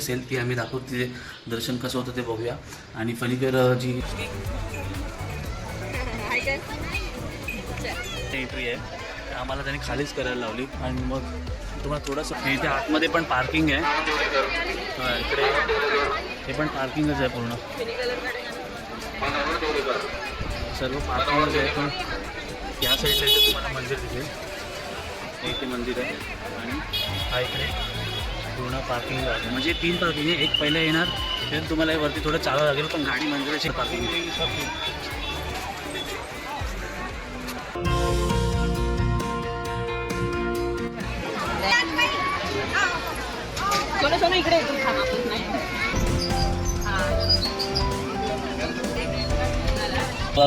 असेल ती आम्ही दाखवू तिथे दर्शन कसं होतं ते बघूया. आणि फनिकर जी एंट्री आहे. आम्हाला त्याने खालीच करायला लावली. आणि मग तुम्हाला थोडंसं इथे आतमध्ये पण पार्किंग आहे. इकडे. हे पण पार्किंगच आहे पूर्ण. सर्व पार्किंगच आहे पण या साईडला तुम्हाला मंदिर दिसेल. हे इथे मंदिर आहे. आणि हा इकडे. पूर्ण पार्किंग म्हणजे तीन पार्किंग आहे. एक पहिलं येणार then तुम्हाला वरती थोडं चालावं लागेल पण गाडी मंदिराची पार्किंग इकडे.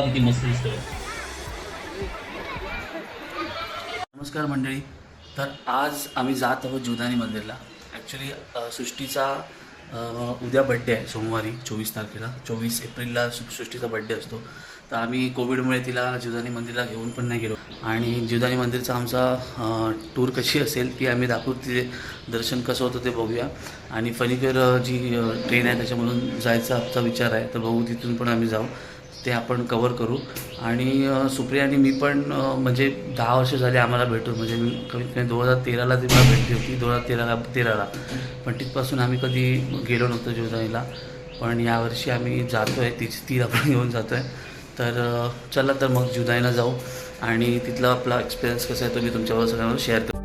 किती मस्त दिसतोय. नमस्कार मंडळी. तर आज आम्ही जात आहोत जुदानी मंदिरला. ॲक्च्युली सृष्टीचा उद्या बड्डे आहे सोमवारी चोवीस तारखेला. चोवीस एप्रिलला सृष्टीचा बड्डे असतो. तर आम्ही कोविडमुळे तिला जुदानी मंदिरला घेऊन पण नाही गेलो. आणि जुदानी मंदिरचा आमचा टूर कशी असेल ती आम्ही दाखवू तिथे दर्शन कसं होतं ते बघूया. आणि फनिकर जी ट्रेन आहे त्याच्यामधून जायचा आमचा विचार आहे. तर बघू तिथून पण आम्ही जाऊ. ते आपण कवर करू. आणि सुप्रिया आणि मी पण म्हणजे दहा वर्ष झाले आम्हाला भेटून. म्हणजे मी कमीत कमी दोन हजार तेराला ती मला भेटली होती दोन हजार तेराला तेराला पण तिथपासून आम्ही कधी गेलो नव्हतो जीवदानीला पण यावर्षी आम्ही जातो आहे तिच ती आपण घेऊन जातो आहे तर चला तर मग जीवदानीला जाऊ. आणि तिथला आपला एक्सपिरियन्स कसा आहे तो मी तुमच्यावर सगळ्यांवर शेअर करतो.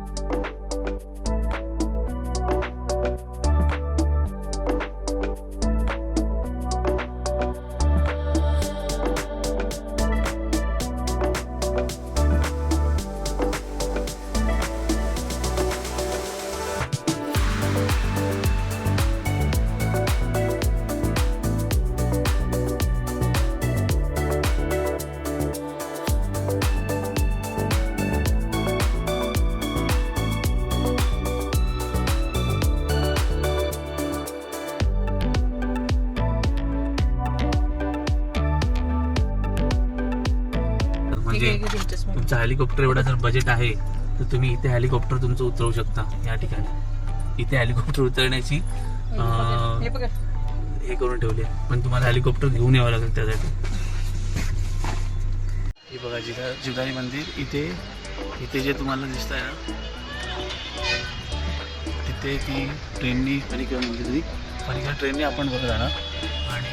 म्हणजे तुमचं हेलिकॉप्टर एवढा जर बजेट आहे तर तुम्ही इथे हेलिकॉप्टर तुमचं उतरवू शकता या ठिकाणी. इथे हेलिकॉप्टर उतरण्याची हे करून ठेवले. पण तुम्हाला हेलिकॉप्टर घेऊन यावं लागेल त्यासाठी. हे बघा जिधा जिधाई मंदिर. इथे इथे जे तुम्हाला दिसत आहे ना तिथे ती ट्रेननी फनिकर म्हणजे तरी फनिकर ट्रेनने आपण बघ जाणार आणि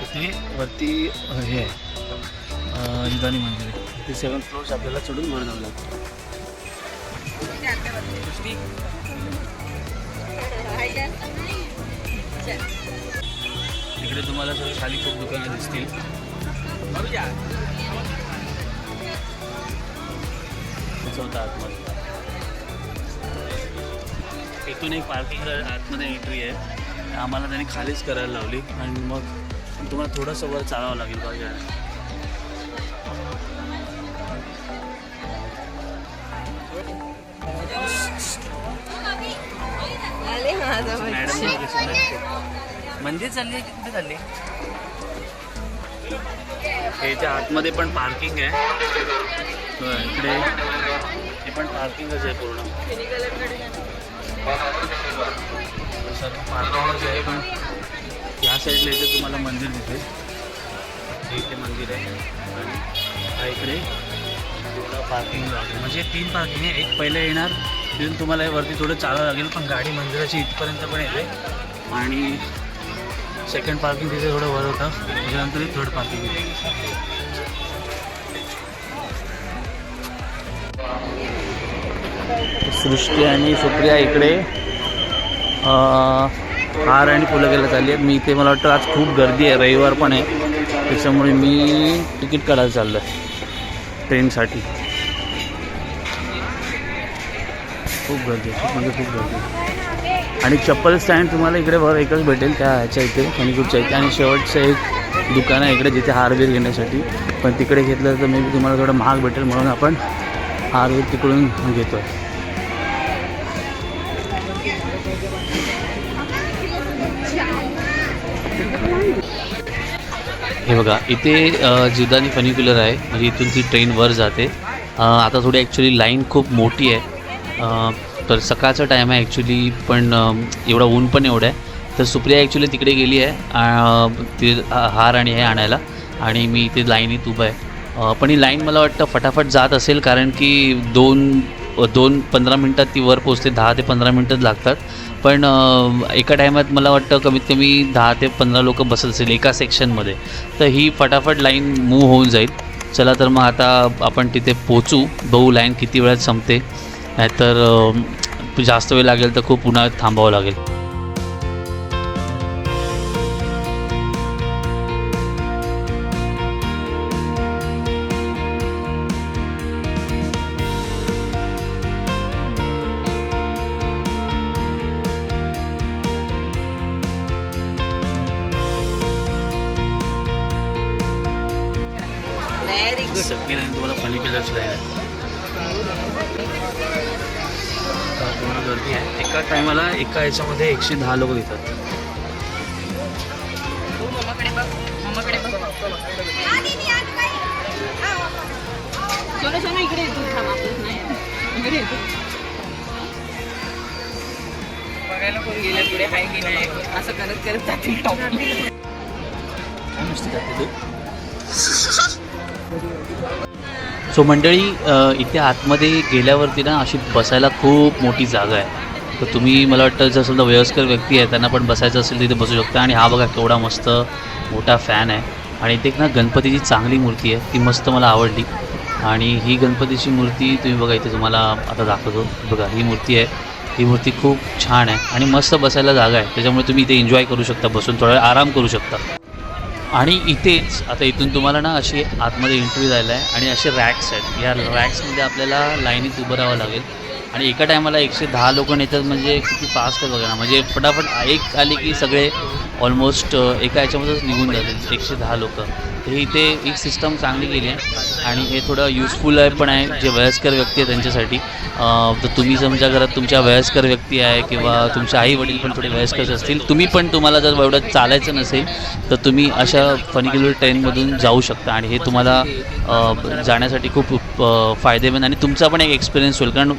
तिथे वरती हे आहे. जिधानी मंदिर आहे. तिथे सेवन फ्लोअर्स आपल्याला चढून वर जावं लागतं इकडे तुम्हाला सगळं खाली खूप दुकानं दिसतील. होतं आतमध्ये. इथून एक पार्किंग आतमध्ये एंट्री आहे. आम्हाला त्याने खालीच करायला लावली. आणि मग तुम्हाला थोडंसं वर चालावं लागेल पाहिजे आले माझा म्हणजे मंदिर चालली की कुठे चालली याच्या आतमध्ये पण पार्किंग आहे. हो, इकडे. हे पण पार्किंगच आहे पूर्ण. सर्व पार्किंगच आहे पण या साईडला इथे तुम्हाला मंदिर दिसेल. हे इथे मंदिर आहे. आणि हा इकडे पार्किंग लागेल म्हणजे तीन पार्किंग आहे. एक पहिलं येणार तिथून तुम्हाला वरती थोडं चालावं लागेल पण गाडी मंदिराची इथपर्यंत पण येते. आणि सेकंड पार्किंग तिथे थोडं वर होतं. त्याच्यानंतर थर्ड पार्किंग येते सृष्टी आणि सुप्रिया इकडे हार आणि फुलं घ्यायला चालली आहेत. मी इथे मला वाटतं आज खूप गर्दी आहे. रविवार पण आहे. त्याच्यामुळे मी तिकीट काढायला चाललो आहे ट्रेनसाठी. खूप गर्दी म्हणजे खूप गर्दी आणि चप्पल स्टँड तुम्हाला इकडे बरं एकच भेटेल त्या ह्याच्या इथे फणीकूरच्या इथे. आणि शेवटचं एक दुकान आहे इकडे जिथे हारबीर घेण्यासाठी. पण तिकडे घेतलं तर मे बी तुम्हाला थोडं महाग भेटेल म्हणून आपण हारबीर तिकडून घेतो आहे हे बघा इथे जिवदानी फनिक्युलर आहे. म्हणजे इथून ती ट्रेन वर जाते. आता थोडी ॲक्च्युली लाईन खूप मोठी आहे. तर सकाळचा टाईम आहे ॲक्च्युली पण एवढा ऊन पण एवढं आहे. तर सुप्रिया ॲक्च्युली तिकडे गेली आहे. ते हार आणि हे आणायला. आणि मी इथे लाईनीत उभं आहे. पण ही लाईन मला वाटतं फटाफट जात असेल कारण की दोन दोन पंधरा मिनटात ती वर पोचते दहा ते पंधरा मिनटं लागतात. पण एका टायमात मला वाटतं कमीत कमी दहा ते पंधरा लोक बसत असेल एका सेक्शनमध्ये तर ही फटाफट लाईन मूव्ह होऊन जाईल. चला तर मग आता आपण तिथे पोचू बघू लाईन किती वेळात संपते. नाहीतर जास्त वेळ लागेल तर खूप उन्हाळ्यात थांबावं लागेल. पिलर्स लाईन आहे पूर्ण गर्दी आहे. एका टायमाला एका याच्यामध्ये एकशे दहा लोक देतात. बघायला कोण गेलं पुढे हाय की नाही? असं करत करत जातील टॉप काय नुसती करते तू? सो मंडळी इथे आतमध्ये गेल्यावरती ना अशी बसायला खूप मोठी जागा आहे. तर तुम्ही मला वाटतं जर समजा वयस्कर व्यक्ती आहे त्यांना पण बसायचं असेल तिथे बसू शकता. आणि हा बघा केवढा मस्त मोठा फॅन आहे. आणि इथे एक ना गणपतीची चांगली मूर्ती आहे ती मस्त मला आवडली. आणि ही गणपतीची मूर्ती तुम्ही बघा इथे तुम्हाला आता दाखवतो. बघा ही मूर्ती आहे. ही मूर्ती खूप छान आहे. आणि मस्त बसायला जागा आहे. त्याच्यामुळे तुम्ही इथे एन्जॉय करू शकता बसून थोडा आराम करू शकता. आणि इथेच आता इथून तुम्हाला ना अशी आतमध्ये एंट्री जायला आहे आणि असे रॅक्स आहेत. या रॅक्समध्ये आपल्याला लाईनीत उभं राहावं लागेल. आणि एका टायमाला एकशे दहा लोक नेतात म्हणजे किती फास्ट आहे बघा ना. म्हणजे फटाफट एक आली की सगळे ऑलमोस्ट एका याच्यामध्येच निघून जातील एकशे दहा लोक. हे इथे एक सिस्टम चांगली केली आहे. आणि हे थोडं युजफुल आहे पण आहे जे वयस्कर व्यक्ती आहे त्यांच्यासाठी. तर तुम्ही समजा घरात तुमच्या वयस्कर व्यक्ती आहे किंवा तुमचे आई वडील पण थोडे वयस्कर असतील तुम्ही पण तुम्हाला जर एवढं चालायचं नसेल तर तुम्ही अशा फनिक्युलर ट्रेनमधून जाऊ शकता. आणि हे तुम्हाला जाण्यासाठी खूप फायदेमंद आणि तुमचा पण एक एक्सपिरियन्स होईल. कारण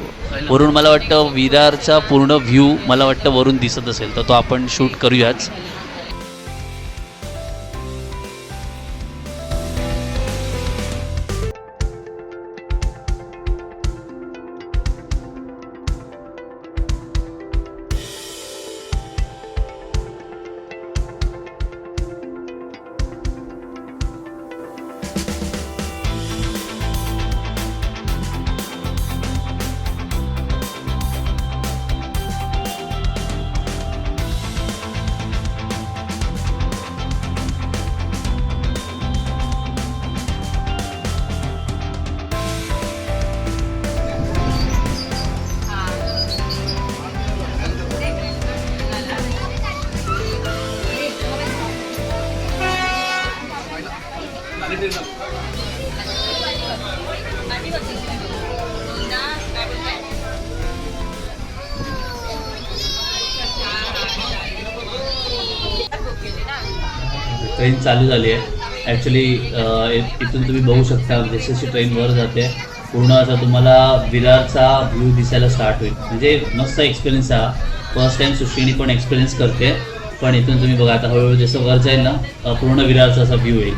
वरून मला वाटतं विरारचा पूर्ण व्ह्यू मला वाटतं वरून दिसत असेल. तर तो आपण शूट करूयाच. ट्रेन चालू झाली आहे. ॲक्च्युली इथून तुम्ही बघू शकता जशी जशी ट्रेन वर जाते. पूर्ण असा तुम्हाला विरारचा व्ह्यू दिसायला स्टार्ट होईल. म्हणजे मस्त एक्सपिरियन्स हा. फर्स्ट टाईम सुशिणी पण एक्सपिरियन्स करते. पण इथून तुम्ही बघा आता हळूहळू जसं वर जाईल ना पूर्ण विरारचा असा व्ह्यू येईल.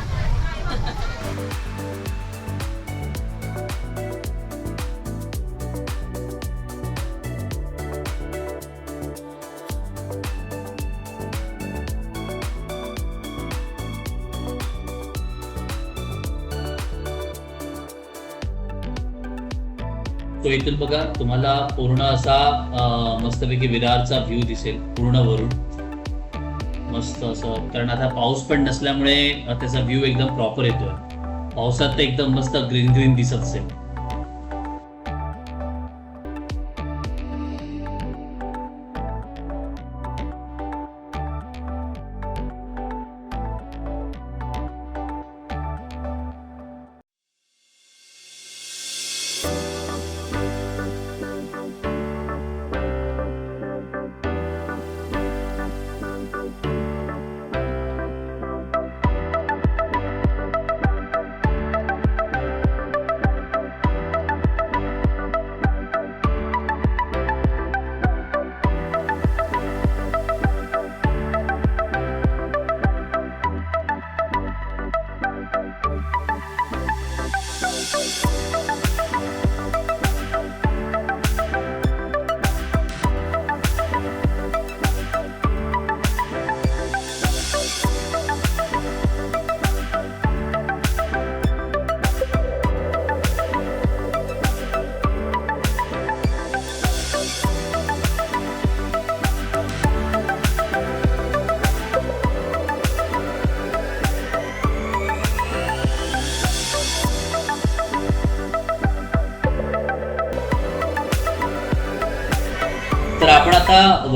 तो इथून बघा तुम्हाला पूर्ण असा मस्तपैकी विरारचा व्ह्यू दिसेल पूर्ण वरून. मस्त असं कारण आता पाऊस पण नसल्यामुळे त्याचा व्ह्यू एकदम प्रॉपर येतोय. पावसात तर एकदम मस्त ग्रीन ग्रीन दिसत असेल.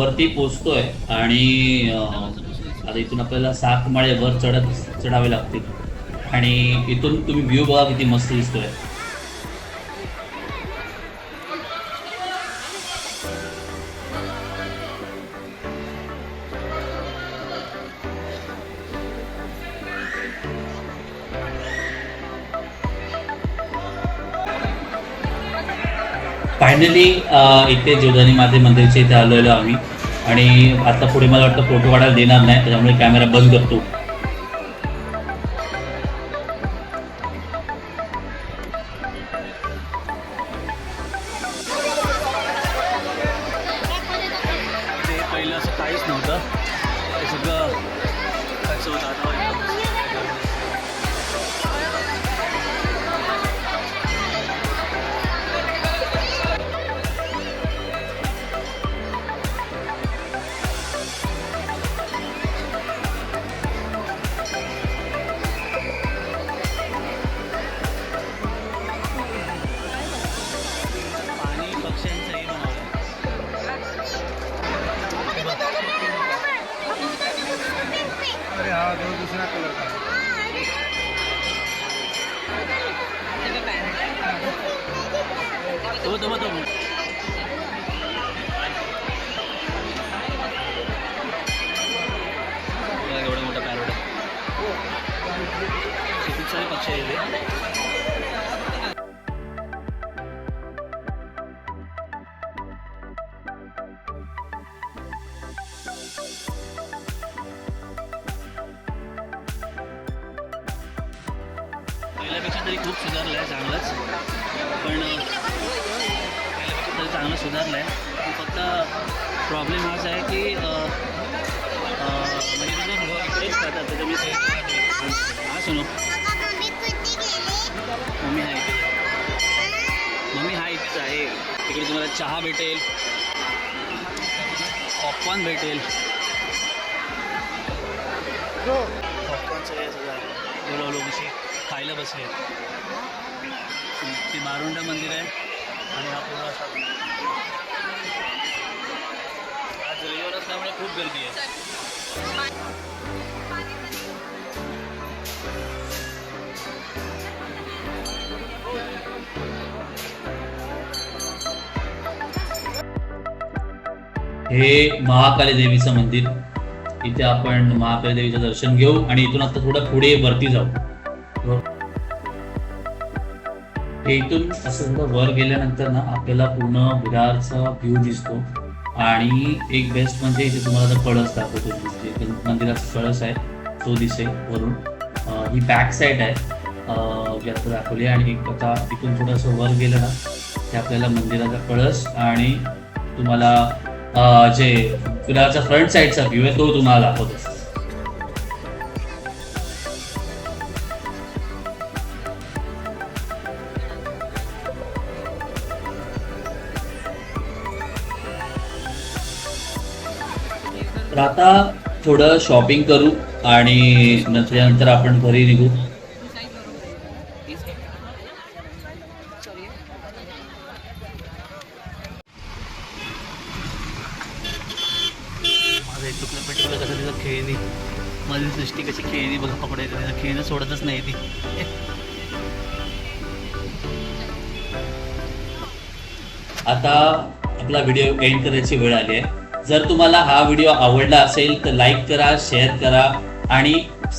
वरती पोचतोय आणि आता इथून आपल्याला सात माळे वर चढत चढावे लागतील. आणि इथून तुम्ही व्ह्यू बघा किती मस्त दिसतोय. फायनली इथे जीवदानी माते मंदिरच्या इथे आलेलो आम्ही. आणि आता पुढे मला वाटतं फोटो काढायला देणार नाही त्याच्यामुळे कॅमेरा बंद करतो. खूप पहिल्यापेक्षा तरी खूप सुधारलं आहे चांगलंच. पण पहिल्यापेक्षा तरी चांगलं सुधारलं आहे. पण फक्त प्रॉब्लेम हाच आहे की म्हणजे तुझं घर हो, इकडेच खातात त्याच्यामुळे ते हा सुनो. इकडे तुम्हाला चहा भेटेल. पॉपकॉर्न भेटेल. पॉपकॉर्नचं हे सगळं लोक असे खायला बसले. ते मारुंडा मंदिर आहे. आणि हा पूर्ण असा आज रविवार असल्यामुळे खूप गर्दी आहे. हे महाकाली देवीचं मंदिर. इथे आपण महाकाली देवीचं दर्शन घेऊ आणि इथून आता थोडं पुढे वरती जाऊ. इथून असं वर गेल्यानंतर ना आपल्याला पूर्ण विरारचा व्ह्यू दिसतो. आणि एक बेस्ट म्हणजे इथे तुम्हाला कळस दाखवतो. म्हणजे मंदिराचा कळस आहे तो दिसेल वरून. ही बॅक साईड आहे. अं, आता दाखवली आहे आणि एक आता इथून थोडंसं वर गेलं ना ते आपल्याला मंदिराचा कळस आणि तुम्हाला जे विरारचा फ्रंट साईडचा व्ह्यू आहे तो तुम्हाला दाखवतो. तर आता थोडं शॉपिंग करू आणि नंतर आपण घरी निघू. आता आपला व्हिडिओ एंड करायची वेळ आली आहे. जर तुम्हाला हा व्हिडिओ आवडला असेल तर लाईक करा शेअर करा आणि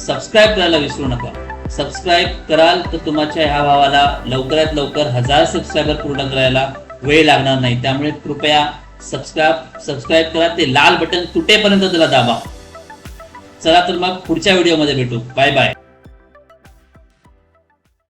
सबस्क्राईब करायला विसरू नका. सबस्क्राईब कराल तर तुमच्या ह्या भावाला लवकरात लवकर हजार सबस्क्रायबर पूर्ण करायला वेळ लागणार नाही. त्यामुळे कृपया सबस्क्राईब सबस्क्राईब करा. ते लाल बटन तुटेपर्यंत त्याला दाबा. चला तर मग पुढच्या व्हिडिओमध्ये भेटू. Bye bye